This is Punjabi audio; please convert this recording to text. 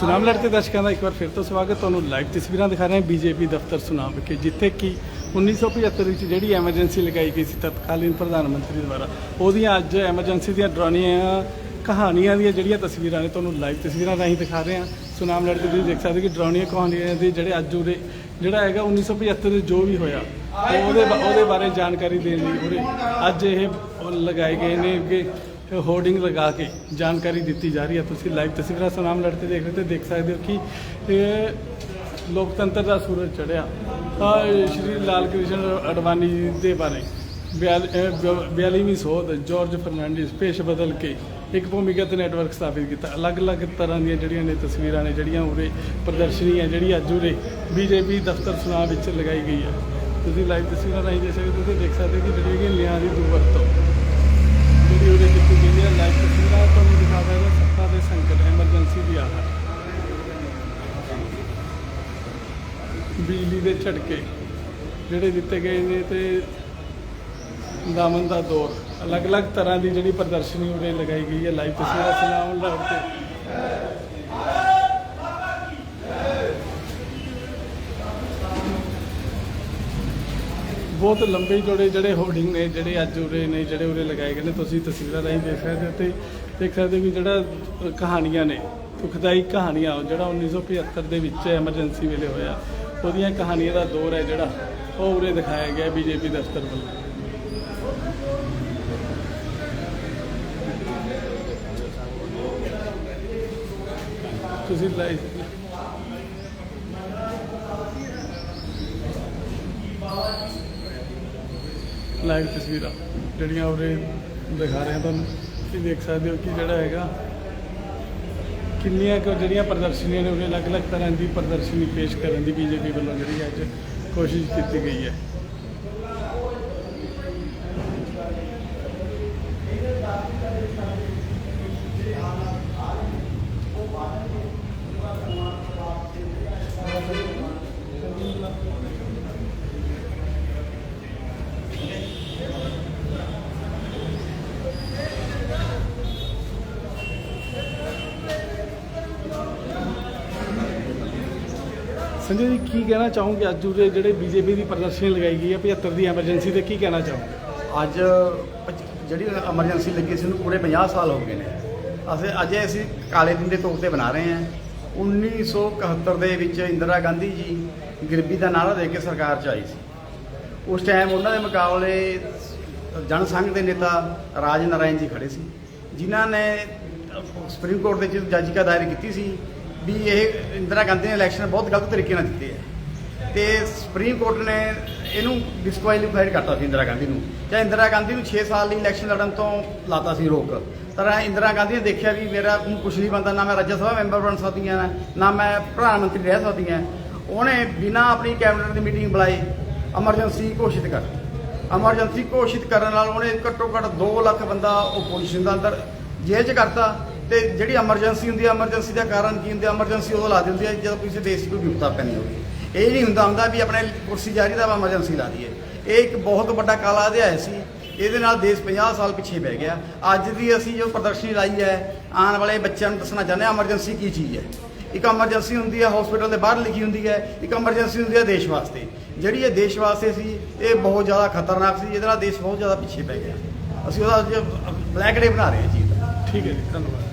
ਸੁਨਾਮ ਲੜਤੇ ਦਰਸ਼ਕਾਂ ਦਾ ਇੱਕ ਵਾਰ ਫਿਰ ਤੋਂ ਸਵਾਗਤ। ਤੁਹਾਨੂੰ ਲਾਈਵ ਤਸਵੀਰਾਂ ਦਿਖਾ ਰਹੇ ਹਾਂ ਬੀਜੇਪੀ ਦਫ਼ਤਰ ਸੁਨਾਮ ਵਿਖੇ, ਜਿੱਥੇ ਕਿ 1975 ਵਿੱਚ ਜਿਹੜੀ ਐਮਰਜੈਂਸੀ ਲਗਾਈ ਗਈ ਸੀ ਤਤਕਾਲੀਨ ਪ੍ਰਧਾਨ ਮੰਤਰੀ ਦੁਆਰਾ, ਉਹਦੀਆਂ ਅੱਜ ਐਮਰਜੈਂਸੀ ਦੀਆਂ ਡਰਾਉਣੀਆਂ, ਕਹਾਣੀਆਂ ਦੀਆਂ ਜਿਹੜੀਆਂ ਤਸਵੀਰਾਂ ਨੇ, ਤੁਹਾਨੂੰ ਲਾਈਵ ਤਸਵੀਰਾਂ ਰਾਹੀਂ ਦਿਖਾ ਰਹੇ ਹਾਂ। ਸੁਨਾਮ ਲੜਤੇ ਤੁਸੀਂ ਦੇਖ ਸਕਦੇ ਕਿ ਡਰਾਉਣੀਆਂ ਕਹਾਣੀਆਂ ਦੇ ਜਿਹੜੇ ਅੱਜ ਉਹਦੇ, ਜਿਹੜਾ ਹੈਗਾ 1975 ਦੇ ਜੋ ਵੀ ਹੋਇਆ ਉਹਦੇ ਬਾ- ਉਹਦੇ ਬਾਰੇ ਜਾਣਕਾਰੀ ਦੇਣ ਲਈ ਉਰੇ ਅੱਜ ਇਹ ਲਗਾਏ ਗਏ ਨੇ ਕਿ ਹੋਰਡਿੰਗ ਲਗਾ ਕੇ ਜਾਣਕਾਰੀ ਦਿੱਤੀ ਜਾ ਰਹੀ ਹੈ। ਤੁਸੀਂ ਲਾਈਵ ਤਸਵੀਰਾਂ ਸੁਨਾਮ ਲੜਤੇ ਦੇਖ ਰਹੇ ਤੇ ਦੇਖ ਸਕਦੇ ਹੋ ਕਿ ਇਹ ਲੋਕਤੰਤਰ ਦਾ ਸੂਰਜ ਚੜਿਆ ਸ਼੍ਰੀ ਲਾਲ ਕ੍ਰਿਸ਼ਨ ਅਡਵਾਨੀ ਜੀ ਦੇ ਬਾਰੇ 42ਵੀਂ ਸੋਧ ਜਾਰਜ ਫਰਨਾਂਡਿਸ ਪੇਸ਼ ਬਦਲ ਕੇ ਇੱਕ ਭੂਮੀਗਤ ਨੈਟਵਰਕ ਸਥਾਪਿਤ ਕੀਤਾ। ਅਲੱਗ-ਅਲੱਗ ਤਰ੍ਹਾਂ ਦੀਆਂ ਜਿਹੜੀਆਂ ਨੇ ਤਸਵੀਰਾਂ ਨੇ, ਜਿਹੜੀਆਂ ਉਰੇ ਪ੍ਰਦਰਸ਼ਨੀ ਹੈ ਜਿਹੜੀ ਅੱਜ ਉਰੇ ਬੀਜੇਪੀ ਦਫ਼ਤਰ ਸੁਨਾਮ ਵਿੱਚ ਲਗਾਈ ਗਈ ਹੈ। ਤੁਸੀਂ ਲਾਈਵ ਤਸਵੀਰਾਂ ਰਾਹੀਂ ਦੇਖ ਸਕਦੇ ਹੋ ਤੁਸੀਂ ਦੇਖ ਸਕਦੇ ਹੋ ਕਿ ਜਿਹੜੀ ਹੈਗੀ ਨਿਆਂ ਦੀ ਦੁਰਵਰਤੋਂ। ਜਿਹੜੀ ਉਹਦੇ ਕੀਤੀ ਗਈ ਲਾਈਵ ਤਸਵੀਰਾਂ ਤੁਹਾਨੂੰ ਦਿਖਾ ਰਿਹਾ ਸੱਤਾ ਦੇ ਸੰਕਟ ਐਮਰਜੈਂਸੀ ਦੀ ਆਹ। ਬਿਜਲੀ ਦੇ ਝਟਕੇ, ਜਿਹੜੇ ਦਿੱਤੇ ਗਏ ਨੇ ਤੇ ਦਾਮਨ ਦਾ ਦੌਰ, ਅਲੱਗ-ਅਲੱਗ ਤਰ੍ਹਾਂ ਦੀ ਜਿਹੜੀ ਪ੍ਰਦਰਸ਼ਨੀ ਉਰੇ ਲਗਾਈ ਗਈ ਹੈ ਲਾਈਵ ਤਸਵੀਰਾਂ ਸੁਣਾਉਣ ਲੱਗ ਤੇ ਬਹੁਤ ਲੰਬੇ ਜੋੜੇ ਜਿਹੜੇ ਹੋਰਡਿੰਗ ਨੇ, ਜਿਹੜੇ ਅੱਜ ਉਰੇ ਨੇ, ਜਿਹੜੇ ਉਰੇ ਲਗਾਏ ਗਏ ਨੇ, ਤੁਸੀਂ ਤਸਵੀਰਾਂ ਰਾਹੀਂ ਦੇਖ ਸਕਦੇ ਹੋ ਤੇ ਦੇਖ ਸਕਦੇ ਹੋ ਕਿ ਜਿਹੜਾ ਕਹਾਣੀਆਂ ਨੇ, ਦੁਖਦਾਈ ਕਹਾਣੀਆਂ, ਜਿਹੜਾ 1975 ਦੇ ਵਿੱਚ ਐਮਰਜੈਂਸੀ ਵੇਲੇ ਹੋਇਆ, ਉਹਦੀਆਂ ਕਹਾਣੀਆਂ ਦਾ ਦੌਰ ਹੈ ਜਿਹੜਾ, ਉਹ ਉਰੇ ਦਿਖਾਇਆ ਗਿਆ ਬੀਜੇਪੀ ਦਫ਼ਤਰ ਵੱਲੋਂ। ਤੁਸੀਂ ਲਾਈਵ ਲਾਈਵ ਤਸਵੀਰਾਂ ਜਿਹੜੀਆਂ ਉਰੇ ਦਿਖਾ ਰਹੇ ਹਾਂ ਤੁਹਾਨੂੰ। ਤੁਸੀਂ ਦੇਖ ਸਕਦੇ ਹੋ ਕਿ ਜਿਹੜਾ ਹੈਗਾ, ਕਿੰਨੀਆਂ ਕੁ ਜਿਹੜੀਆਂ ਪ੍ਰਦਰਸ਼ਨੀਆਂ ਨੇ ਉਹਨੇ ਅਲੱਗ-ਅਲੱਗ ਤਰ੍ਹਾਂ ਦੀ ਪ੍ਰਦਰਸ਼ਨੀ ਪੇਸ਼ ਕਰਨ ਦੀ ਬੀਜੇਪੀ ਵੱਲੋਂ ਜਿਹੜੀ ਅੱਜ ਕੋਸ਼ਿਸ਼ ਕੀਤੀ ਗਈ ਹੈ। ਸੰਜੇ ਜੀ, ਕੀ ਕਹਿਣਾ ਚਾਹੋਗੇ? ਅੱਜ ਉਰੇ ਜਿਹੜੇ ਬੀਜੇਪੀ ਦੀ ਪ੍ਰਦਰਸ਼ਨੀ ਲਗਾਈ ਗਈ ਹੈ 75 ਦੀ ਐਮਰਜੈਂਸੀ ਤੇ ਕੀ ਕਹਿਣਾ ਚਾਹੋਗੇ? ਅੱਜ ਪੱਚ- ਜਿਹੜੀ ਐਮਰਜੈਂਸੀ ਲੱਗੀ ਸੀ, ਉਹਨੂੰ ਪੂਰੇ 50 ਸਾਲ ਹੋ ਗਏ ਨੇ। ਅਸੀਂ ਅੱਜ ਅਸੀਂ ਕਾਲੇ ਦਿਨ ਦੇ ਤੌਰ ਤੇ ਬਣਾ ਰਹੇ ਹਾਂ। 1971 ਦੇ ਵਿੱਚ ਇੰਦਰਾ ਗਾਂਧੀ ਜੀ ਗਰੀਬੀ ਦਾ ਨਾਰਾ ਦੇ ਕੇ ਸਰਕਾਰ 'ਚ ਆਈ ਸੀ। ਉਸ ਟਾਈਮ ਉਹਨਾਂ ਦੇ ਮੁਕਾਬਲੇ ਜਨ ਸੰਘ ਦੇ ਨੇਤਾ ਰਾਜ ਨਾਰਾਇਣ ਜੀ ਖੜੇ ਸੀ। ਜਿਨ੍ਹਾਂ ਨੇ ਸੁਪਰੀਮ ਕੋਰਟ ਦੇ ਵਿੱਚ ਜਾਜਿਕਾ ਦਾਇਰ ਕੀਤੀ ਸੀ। ਵੀ ਇਹ ਇੰਦਰਾ ਗਾਂਧੀ ਨੇ ਇਲੈਕਸ਼ਨ ਬਹੁਤ ਗਲਤ ਤਰੀਕੇ ਨਾਲ ਜਿੱਤੇ ਹੈ। ਤੇ ਸੁਪਰੀਮ ਕੋਰਟ ਨੇ ਇਹਨੂੰ ਡਿਸਕੁਆਲੀਫਾਈਡ ਕਰਤਾ ਸੀ ਇੰਦਰਾ ਗਾਂਧੀ ਨੂੰ। ਜਾਂ ਇੰਦਰਾ ਗਾਂਧੀ ਨੂੰ 6 ਸਾਲ ਲਈ ਇਲੈਕਸ਼ਨ ਲੜਨ ਤੋਂ ਲਾਤਾ ਸੀ ਰੋਕ। ਤਾਂ ਇੰਦਰਾ ਗਾਂਧੀ ਨੇ ਦੇਖਿਆ ਵੀ ਮੇਰਾ ਹੁਣ ਕੁਛ ਨਹੀਂ ਬਣਦਾ, ਨਾ ਮੈਂ ਰਾਜ ਸਭਾ ਮੈਂਬਰ ਬਣ ਸਕਦੀ ਹਾਂ, ਨਾ ਮੈਂ ਪ੍ਰਧਾਨ ਮੰਤਰੀ ਰਹਿ ਸਕਦੀ ਹਾਂ। ਉਹਨੇ ਬਿਨਾਂ ਆਪਣੀ ਕੈਬਨਿਟ ਦੀ ਮੀਟਿੰਗ ਬੁਲਾਈ ਐਮਰਜੈਂਸੀ ਘੋਸ਼ਿਤ ਕਰ ਐਮਰਜੈਂਸੀ ਘੋਸ਼ਿਤ ਕਰਨ ਨਾਲ ਉਹਨੇ ਘੱਟੋ ਘੱਟ 2 ਲੱਖ ਬੰਦਾ ਓਪੋਜੀਸ਼ਨ ਦਾ ਅੰਦਰ ਜੇਲ੍ਹ 'ਚ ਕਰਤਾ। ਤੇ ਜਿਹੜੀ ਐਮਰਜੈਂਸੀ ਹੁੰਦੀ ਹੈ ਐਮਰਜੈਂਸੀ ਦਾ ਕਾਰਨ ਕੀ ਹੁੰਦਾ ਐਮਰਜੈਂਸੀ ਉਦੋਂ ਲਾ ਦਿੰਦੀ ਹੈ ਜਦੋਂ ਕਿਸੇ ਦੇਸ਼ 'ਚ ਕੋਈ ਵਿਪਤਾ ਪੈਣੀ ਹੋਵੇ। ਇਹ ਨਹੀਂ ਹੁੰਦਾ ਹੁੰਦਾ ਵੀ ਆਪਣੇ ਕੁਰਸੀ ਜਾਰੀ ਦਾ ਐਮਰਜੈਂਸੀ ਲਾ ਦਈਏ। ਇਹ ਇੱਕ ਬਹੁਤ ਵੱਡਾ ਕਾਲਾ ਅਧਿਆਇ ਸੀ। ਇਹਦੇ ਨਾਲ ਦੇਸ਼ 50 ਸਾਲ ਪਿੱਛੇ ਪੈ ਗਿਆ। ਅੱਜ ਦੀ ਅਸੀਂ ਜੋ ਪ੍ਰਦਰਸ਼ਨੀ ਲਾਈ ਹੈ, ਆਉਣ ਵਾਲੇ ਬੱਚਿਆਂ ਨੂੰ ਦੱਸਣਾ ਚਾਹੁੰਦੇ ਹਾਂ ਐਮਰਜੈਂਸੀ ਕੀ ਚੀਜ਼ ਹੈ। ਇੱਕ ਐਮਰਜੈਂਸੀ ਹੁੰਦੀ ਹੈ ਹਸਪੀਟਲ ਦੇ ਬਾਹਰ ਲਿਖੀ ਹੁੰਦੀ ਹੈ, ਇੱਕ ਐਮਰਜੈਂਸੀ ਹੁੰਦੀ ਹੈ ਦੇਸ਼ ਵਾਸਤੇ। ਜਿਹੜੀ ਇਹ ਦੇਸ਼ ਵਾਸਤੇ ਸੀ, ਇਹ ਬਹੁਤ ਜ਼ਿਆਦਾ ਖਤਰਨਾਕ ਸੀ, ਇਹਦੇ ਨਾਲ ਦੇਸ਼ ਬਹੁਤ ਜ਼ਿਆਦਾ ਪਿੱਛੇ ਪੈ ਗਿਆ। ਅਸੀਂ ਉਹਦਾ ਅੱਜ ਬਲੈਕ ਡੇ ਬਣਾ ਰਹੇ ਹਾਂ ਜੀ। ਠੀਕ ਹੈ ਜੀ, ਧੰਨਵਾਦ।